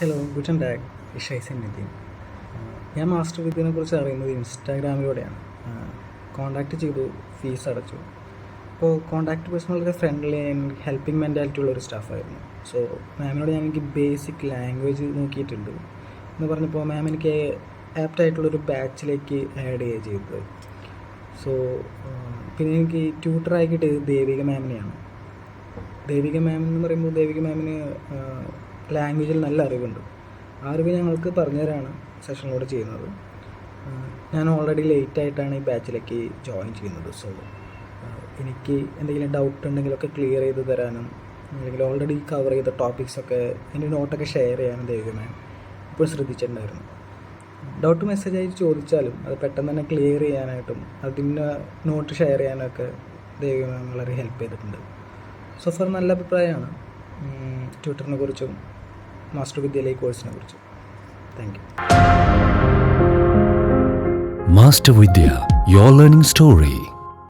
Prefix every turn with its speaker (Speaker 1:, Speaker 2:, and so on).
Speaker 1: Hello ഗുഡൻ ഡാഗ് ഇഷൈസൻ Nitin ഞാൻ master വിദ്യനെ കുറിച്ച് അറിയുന്നത് ഇൻസ്റ്റാഗ്രാമിലൂടെയാണ്. കോണ്ടാക്ട് ചെയ്തു ഫീസ് അടച്ചു. അപ്പോൾ കോണ്ടാക്ട് പേഴ്സൺ വളരെ ഫ്രണ്ട്ലി ആൻഡ് ഹെൽപ്പിംഗ് മെന്റാലിറ്റി ഉള്ള ഒരു സ്റ്റാഫായിരുന്നു സോ മാമിനോട് ഞാൻ എനിക്ക് ബേസിക് ലാംഗ്വേജ് നോക്കിയിട്ടുണ്ട്. എന്ന് പറഞ്ഞപ്പോൾ മാം എനിക്ക് ആപ്റ്റ് ആയിട്ടുള്ളൊരു ബാച്ചിലേക്ക് ആഡ് ചെയ്യുക ചെയ്തത്. സോ പിന്നെ എനിക്ക് ട്യൂട്ടറായി കിട്ടിയത് ദേവിക മാമിനെയാണ് ദേവിക മാം എന്ന് പറയുമ്പോൾ ദേവിക മാമിന് ലാംഗ്വേജിൽ നല്ല അറിവുണ്ട്. ആ അറിവ് ഞങ്ങൾക്ക് പറഞ്ഞു തരാണ് സെഷനിലൂടെ ചെയ്യുന്നത് ഞാൻ ഓൾറെഡി ലേറ്റ് ആയിട്ടാണ് ഈ ബാച്ചിലേക്ക് ജോയിൻ ചെയ്യുന്നത്. സോ എനിക്ക് എന്തെങ്കിലും ഡൗട്ട് ഉണ്ടെങ്കിലൊക്കെ ക്ലിയർ ചെയ്ത് തരാനും അല്ലെങ്കിൽ ഓൾറെഡി കവർ ചെയ്ത ടോപ്പിക്സൊക്കെ എന്റെ നോട്ടൊക്കെ ഷെയർ ചെയ്യാനും ദൈവമേ ഇപ്പോൾ ശ്രദ്ധിച്ചിട്ടുണ്ടായിരുന്നു. ഡൗട്ട് മെസ്സേജ് ആയി ചോദിച്ചാലും അത് പെട്ടെന്ന് തന്നെ ക്ലിയർ ചെയ്യാനായിട്ടും അതിന്റെ നോട്ട് ഷെയർ ചെയ്യാനൊക്കെ ദൈവമേ വളരെ ഹെൽപ്പ് ചെയ്തിട്ടുണ്ട്. സോ ഫർ നല്ല അഭിപ്രായമാണ്. ട്വിറ്ററിനെ കുറിച്ചും മാസ്റ്റർ വിദ്യാലയ കോഴ്സിനെ കുറിച്ച്. Thank you
Speaker 2: master Vidya your learning story